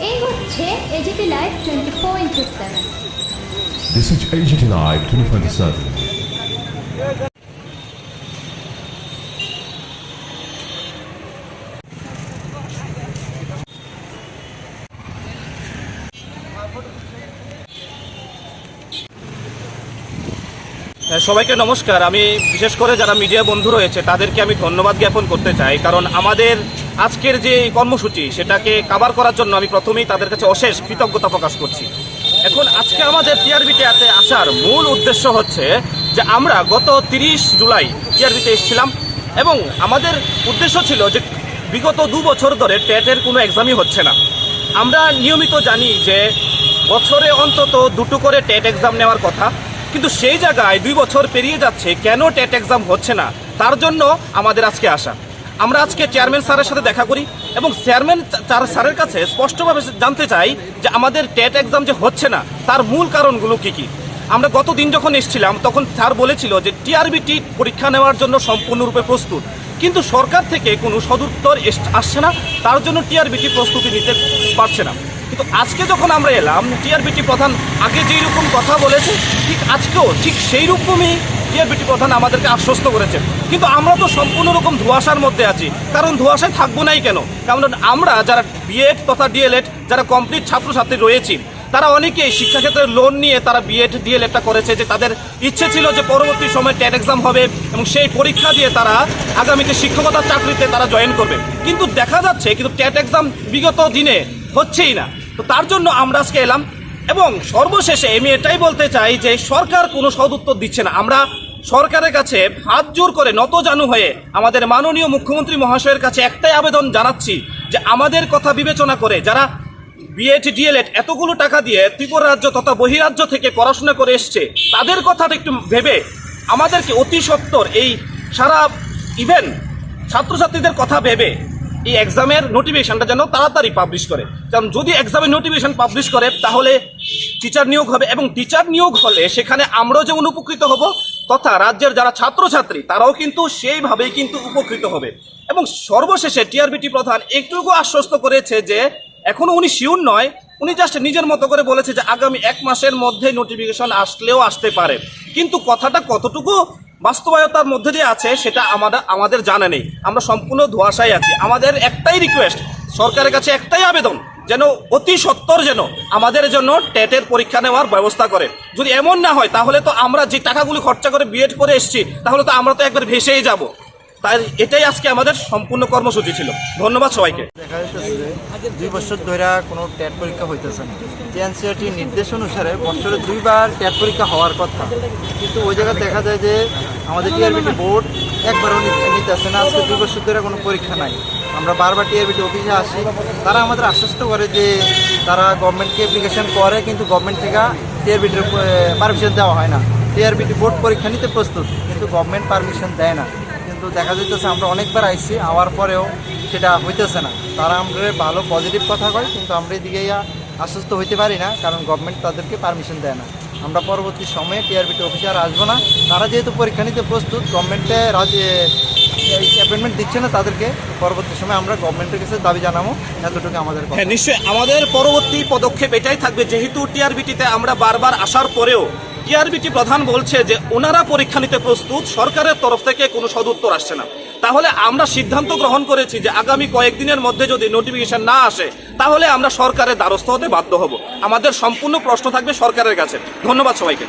এই হচ্ছে AGP live twenty four into seven This is AGT Live 24 হ্যাঁ, সবাইকে নমস্কার। আমি বিশেষ করে যারা মিডিয়া বন্ধু রয়েছে তাদেরকে আমি ধন্যবাদ জ্ঞাপন করতে চাই কারণ আমাদের আজকের যে কর্মসূচি, সেটাকে কাবার করার জন্য আমি প্রথমেই তাদের কাছে অশেষ কৃতজ্ঞতা প্রকাশ করছি। এখন আজকে আমাদের টিআরবিটিতে আসার মূল উদ্দেশ্য হচ্ছে যে আমরা গত তিরিশ জুলাই টিআরবিতে এসেছিলাম এবং আমাদের উদ্দেশ্য ছিল যে বিগত দু বছর ধরে টেটের কোনো এক্সামই হচ্ছে না। আমরা নিয়মিত জানি যে বছরে অন্তত দুটো করে টেট এক্সাম নেওয়ার কথা, কিন্তু সেই জায়গায় দুই বছর পেরিয়ে যাচ্ছে কেন টেট এক্সাম হচ্ছে না, তার জন্য আমাদের আজকে আসা। আমরা আজকে চেয়ারম্যান স্যারের সাথে দেখা করি এবং চেয়ারম্যান তার স্যারের কাছে স্পষ্টভাবে জানতে চাই যে আমাদের টেট এক্সাম যে হচ্ছে না, তার মূল কারণগুলো কি কি? আমরা গত দিন যখন এসেছিলাম, তখন স্যার বলেছিল যে টিআরবিটি পরীক্ষা নেওয়ার জন্য সম্পূর্ণরূপে প্রস্তুত। কিন্তু সরকার থেকে কোনো সদুত্তর আসছে না, তার জন্য টিআরবিটি প্রস্তুতি নিতে পারছে না। কিন্তু আজকে যখন আমরা এলাম টিআরবিটি প্রধান আগে যেই রকম কথা বলেছে, ঠিক আজকেও ঠিক সেই রকমই টিআরবিটি প্রধান আমাদেরকে আশ্বস্ত করেছেন। কিন্তু আমরা তো সম্পূর্ণ রকম ধোঁয়াশার মধ্যে আছি। কারণ ধোঁয়াশায় থাকব নাই কেন? কারণ আমরা যারা বিএড তথা ডিএলএড যারা কমপ্লিট ছাত্রছাত্রী রয়েছি, তারা অনেকেই শিক্ষাক্ষেত্রে লোন নিয়ে তারা বিএড ডিএলএডটা করেছে যে তাদের ইচ্ছে ছিল যে পরবর্তী সময় টেট এক্সাম হবে এবং সেই পরীক্ষা দিয়ে তারা আগামীতে শিক্ষকতার চাকরিতে তারা জয়েন করবে। কিন্তু দেখা যাচ্ছে, কিন্তু টেট এক্সাম বিগত দিনে হচ্ছেই না। তো তার জন্য আমরা আজকে এলাম। এবং সর্বশেষে আমি এটাই বলতে চাই যে সরকার কোনো সদুত্তর দিচ্ছে না। আমরা সরকারের কাছে হাত জোর করে নত জানু হয়ে আমাদের মাননীয় মুখ্যমন্ত্রী মহাশয়ের কাছে একটাই আবেদন জানাচ্ছি যে আমাদের কথা বিবেচনা করে যারা বিএড ডিএলএড এতগুলো টাকা দিয়ে ত্রিপুরা রাজ্য তথা বহিরাজ্য থেকে পড়াশোনা করে এসছে, তাদের কথাটা একটু ভেবে আমাদেরকে অতি সত্বর এই সারা ইভেন ছাত্রছাত্রীদের কথা ভেবে এই এক্সামের নোটিফিকেশনটা যেন তাড়াতাড়ি পাবলিশ করে। কারণ যদি এক্সামের নোটিফিকেশন পাবলিশ করে, তাহলে টিচার নিয়োগ হবে এবং টিচার নিয়োগ হলে সেখানে আমরাও যেমন উপকৃত হব, তথা রাজ্যের যারা ছাত্রছাত্রী, তারাও কিন্তু সেইভাবেই কিন্তু উপকৃত হবে। এবং সর্বশেষে টিআরবিটি প্রধান একটুকু আশ্বস্ত করেছে যে, এখনও উনি শিওর নয়, উনি জাস্ট নিজের মতো করে বলেছে যে, আগামী এক মাসের মধ্যে নোটিফিকেশন আসলেও আসতে পারে। কিন্তু কথাটা কতটুকু বাস্তবায়তার মধ্যে দিয়ে আছে, সেটা আমাদের আমাদের জানা নেই। আমরা সম্পূর্ণ ধোয়াশায় আছি। আমাদের একটাই রিকোয়েস্ট সরকারের কাছে একটাই আবেদন, যেন অতি সত্তর যেন আমাদের জন্য টেটের পরীক্ষা নেওয়ার ব্যবস্থা করে। যদি এমন না হয়, তাহলে তো আমরা যে টাকাগুলো খরচা করে বিএড করে এসেছি, তাহলে তো আমরা তো একবার ভেসেই যাব। তাই এটাই আজকে আমাদের সম্পূর্ণ কর্মসূচি ছিল। ধন্যবাদ সবাইকে। দেখা যাচ্ছে যে দুই বছর ধরে কোনো টেট পরীক্ষা হইতেছে না। টিএনসিআরটির নির্দেশ অনুসারে বছরে দুইবার টেট পরীক্ষা হওয়ার কথা। কিন্তু ওই জায়গায় দেখা যায় যে আমাদের টিআরবিটি বোর্ড একবারও নি- নিতেছে না। আজকে দুই বছর ধরে কোনো পরীক্ষা নাই। আমরা বারবার টিআরবিটি অফিসে আসি। তারা আমাদের আশ্বস্ত করে যে তারা গভর্নমেন্টকে অ্যাপ্লিকেশন করে, কিন্তু গভর্নমেন্ট থেকে টিআরবিটির পারমিশন দেওয়া হয় না। টিআরবিটি বোর্ড পরীক্ষা নিতে প্রস্তুত, কিন্তু গভর্নমেন্ট পারমিশন দেয় না। কিন্তু দেখা যাইতেছে আমরা অনেকবার আইসি আওয়ার পরেও সেটা হইতেছে না। তারা আমরা ভালো পজিটিভ কথা কয়, কিন্তু আমরা এদিকে আশ্বস্ত হইতে পারি না, কারণ গভর্নমেন্ট তাদেরকে পারমিশন দেয় না। আমরা পরবর্তী সময়ে টিআরবিটি অফিসে আর আসব না। তারা যেহেতু পরীক্ষা নিতে প্রস্তুত গভর্নমেন্টে অ্যাপয়েন্টমেন্ট দিচ্ছে না তাদেরকে, পরবর্তী সময় আমরা গভর্নমেন্টের কাছে দাবি জানাব। এতটুকু আমাদের। হ্যাঁ নিশ্চয়ই আমাদের পরবর্তী পদক্ষেপ এটাই থাকবে। যেহেতু টিআরবিটিতে আমরা বারবার আসার পরেও টিআরবিটি প্রধান বলছে যে ওনারা পরীক্ষা নিতে প্রস্তুত সরকারের তরফ থেকে কোনো সদুত্তর আসছে না। তাহলে আমরা সিদ্ধান্ত গ্রহণ করেছি যে আগামী কয়েকদিনের মধ্যে যদি নোটিফিকেশন না আসে তাহলে আমরা সরকারের দ্বারস্থ হতে বাধ্য হব। আমাদের সম্পূর্ণ প্রশ্ন থাকবে সরকারের কাছে। ধন্যবাদ সবাইকে।